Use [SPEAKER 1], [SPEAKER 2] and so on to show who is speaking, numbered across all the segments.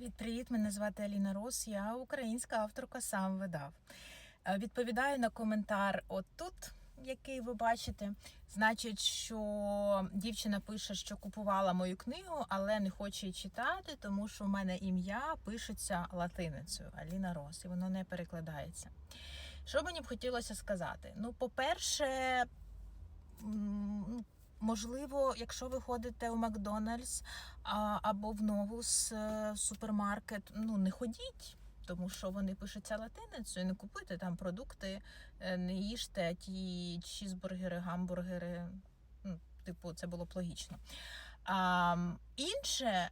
[SPEAKER 1] Привіт-привіт! Мене звати Аліна Рос. Я українська авторка сам видав. Е, Відповідаю на коментар отут, який ви бачите. Значить, що дівчина пише, що купувала мою книгу, але не хоче її читати, тому що в мене ім'я пишеться латиницею Аліна Рос, і воно не перекладається. Що мені б хотілося сказати? Ну, по-перше, Можливо, якщо ви ходите у Макдональдс або в Новус е, супермаркет, ну не ходіть, тому що вони пишуться латиницею, не купуйте там продукти, е, не їжте ті чізбургери, гамбургери. Ну, типу, це було б логічно. А, інше,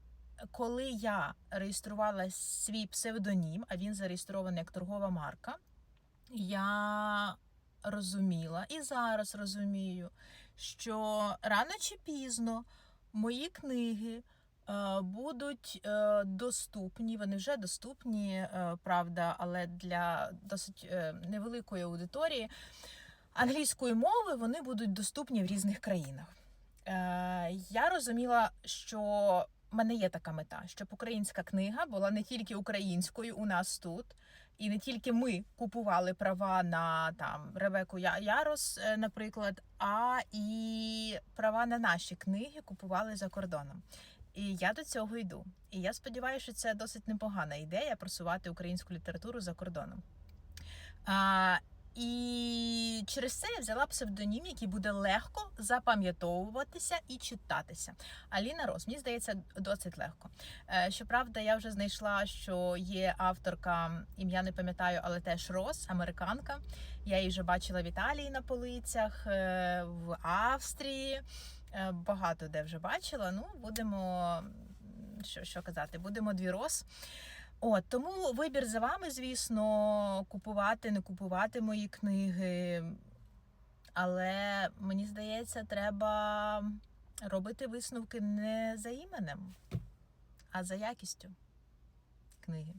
[SPEAKER 1] коли я реєструвала свій псевдонім, а він зареєстрований як торгова марка, я розуміла і зараз розумію, що рано чи пізно мої книги е, будуть е, доступні. Вони вже доступні, е, правда, але для досить невеликої аудиторії англійської мови вони будуть доступні в різних країнах. Я розуміла, що в мене є така мета, щоб українська книга була не тільки українською у нас тут, і не тільки ми купували права на там Ревеку Я- Ярос, е, наприклад, а і права на наші книги купували за кордоном. І я до цього йду. І я сподіваюся, що це досить непогана ідея просувати українську літературу за кордоном. А, і через це я взяла псевдонім, який буде легко запам'ятовуватися і читатися. Аліна Рос, мені здається, досить легко. Е, Щоправда, я вже знайшла, що є авторка, ім'я не пам'ятаю, але теж Рос, американка. Я її вже бачила в Італії на полицях, е, в Австрії. е, Багато де вже бачила. Ну, будемо що, що казати, будемо дві Рос. От тому вибір за вами, звісно, купувати, не купувати мої книги. Але мені здається, треба робити висновки не за іменем, а за якістю книги.